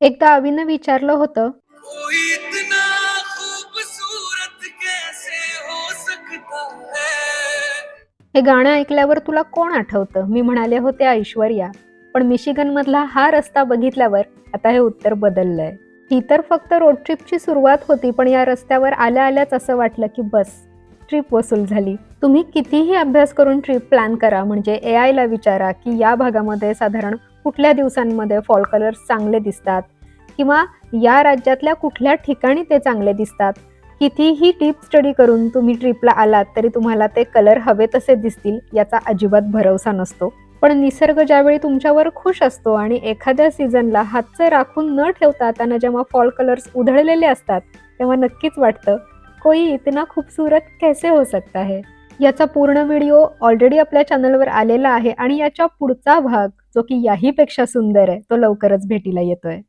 एकदा अवीनं विचारलं होतं. हो है? हे गाणं ऐकल्यावर तुला कोण आठवतं? मी म्हणाले होते ऐश्वर्या. पण मिशिगन मधला हा रस्ता बघितल्यावर आता हे उत्तर बदललंय. ही तर फक्त रोड ट्रिपची सुरुवात होती पण या रस्त्यावर आल्या आल्याच असं वाटलं की बस. ट्रिप वसूल झाली. तुम्ही कितीही अभ्यास करून ट्रिप प्लॅन करा म्हणजे ए आयला विचारा की या भागामध्ये साधारण कुठल्या दिवसांमध्ये फॉल कलर्स चांगले दिसतात किंवा या राज्यातल्या कुठल्या ठिकाणी ते चांगले दिसतात. कितीही डीप स्टडी करून तुम्ही ट्रिपला आलात तरी तुम्हाला ते कलर हवे तसे दिसतील याचा अजिबात भरवसा नसतो. पण निसर्ग ज्यावेळी तुमच्यावर खुश असतो आणि एखाद्या सीझनला हातचं राखून न ठेवता त्यांना जेव्हा फॉल कलर्स उधळलेले असतात तेव्हा नक्कीच वाटतं कोई इतना खूबसूरत कैसे हो सकता है? याचा पूर्ण व्हिडिओ ऑलरेडी आपल्या चॅनलवर आलेला आहे आणि याच्या पुढचा भाग जो की याहीपेक्षा सुंदर आहे तो लवकरच भेटीला येतोय.